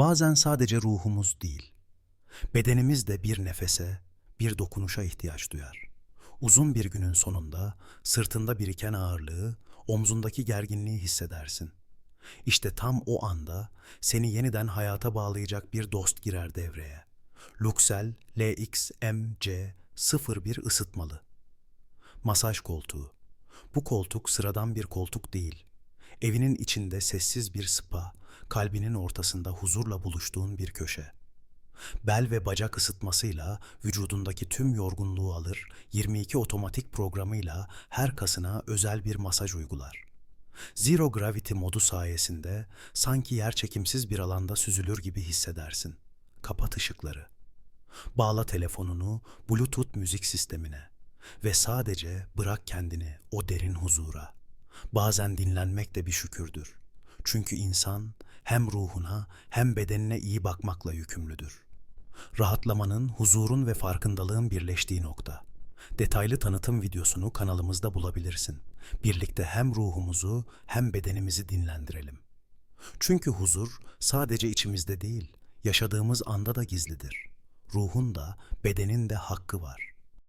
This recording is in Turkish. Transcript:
Bazen sadece ruhumuz değil, bedenimiz de bir nefese, bir dokunuşa ihtiyaç duyar. Uzun bir günün sonunda sırtında biriken ağırlığı, omzundaki gerginliği hissedersin. İşte tam o anda seni yeniden hayata bağlayacak bir dost girer devreye. Luxel LXMC 01 ısıtmalı. Masaj koltuğu. Bu koltuk sıradan bir koltuk değil. Evinin içinde sessiz bir spa, kalbinin ortasında huzurla buluştuğun bir köşe. Bel ve bacak ısıtmasıyla vücudundaki tüm yorgunluğu alır, 22 otomatik programıyla her kasına özel bir masaj uygular. Zero Gravity modu sayesinde sanki yerçekimsiz bir alanda süzülür gibi hissedersin. Kapat ışıkları. Bağla telefonunu Bluetooth müzik sistemine ve sadece bırak kendini o derin huzura. Bazen dinlenmek de bir şükürdür. Çünkü insan hem ruhuna hem bedenine iyi bakmakla yükümlüdür. Rahatlamanın, huzurun ve farkındalığın birleştiği nokta. Detaylı tanıtım videosunu kanalımızda bulabilirsin. Birlikte hem ruhumuzu hem bedenimizi dinlendirelim. Çünkü huzur sadece içimizde değil, yaşadığımız anda da gizlidir. Ruhun da bedenin de hakkı var.